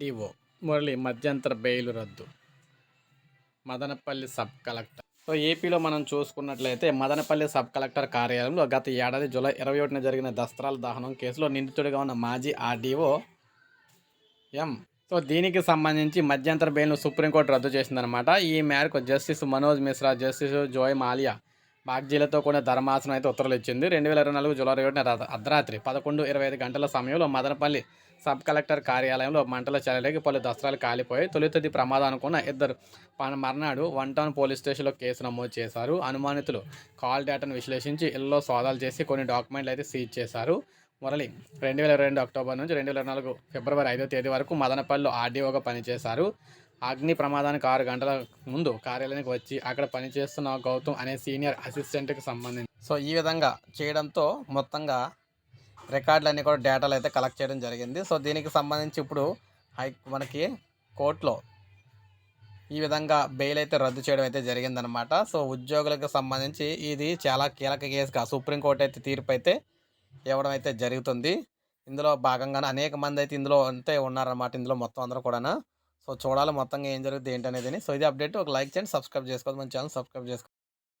DO Murali మధ్యంతర bail రద్దు. Madanapalle sub collector. So ఏపీలో మనం చూసుకున్నట్లయితే మదనపల్లి సబ్ కలెక్టర్ కార్యాలయంలో గత ఏడాది జూలై ఇరవై ఒకటిన జరిగిన దస్త్రాల దహనం కేసులో నిందితుడిగా ఉన్న మాజీ ఆర్డీఓ ఎం. సో దీనికి సంబంధించి మధ్యంతర బెయిల్ను సుప్రీంకోర్టు రద్దు చేసిందనమాట ఈ మేరకు justice Manoj Mishra justice Joymalya బాగ్జీలతో కూడిన ధర్మాసనం అయితే ఉత్తర్వులు ఇచ్చింది. రెండు వేల ఇరవై నాలుగు జూలై ఒకటిన అర్ధరాత్రి పదకొండు ఇరవై ఐదు గంటల సమయంలో మదనపల్లి సబ్ కలెక్టర్ కార్యాలయంలో మంటల చర్యలకి పలు దస్త్రాలు తొలి తొలితది ప్రమాదం అనుకున్న ఇద్దరు మర్నాడు వన్ టౌన్ పోలీస్ స్టేషన్లో కేసు నమోదు చేశారు. అనుమానితులు కాల్ డేటాను విశ్లేషించి ఇళ్ళలో సోదాలు చేసి కొన్ని డాక్యుమెంట్లు అయితే సీజ్ చేశారు. మురళి రెండు వేల ఇరవై రెండు అక్టోబర్ నుంచి రెండు వేల ఇరవై నాలుగు ఫిబ్రవరి ఐదో తేదీ వరకు మదనపల్లిలో ఆర్డీఓగా పనిచేశారు. అగ్ని ప్రమాదానికి ఆరు గంటల ముందు కార్యాలయానికి వచ్చి అక్కడ పనిచేస్తున్న గౌతమ్ అనే సీనియర్ అసిస్టెంట్కి సంబంధించి సో ఈ విధంగా చేయడంతో మొత్తంగా రికార్డులన్నీ కూడా డేటాలు అయితే కలెక్ట్ చేయడం జరిగింది. సో దీనికి సంబంధించి ఇప్పుడు హై మనకి కోర్టులో ఈ విధంగా బెయిల్ అయితే రద్దు చేయడం అయితే జరిగిందనమాట సో ఉద్యోగులకు సంబంధించి ఇది చాలా కీలక కేసుగా సుప్రీంకోర్టు అయితే తీర్పు అయితే ఇవ్వడం అయితే జరుగుతుంది. ఇందులో భాగంగానే అనేక మంది అయితే ఇందులో అంతే ఉన్నారన్నమాట ఇందులో మొత్తం అందరూ కూడా సో చూడాలి మొత్తంగా ఏం జరుగుతుంది ఏంటి అనేది సో ఇది అప్డేట్. ఒక లైక్ చేయండి సబ్స్క్రైబ్ చేసుకోవద్దు. మన ఛానల్ సబ్స్క్రైబ్ చేసుకోండి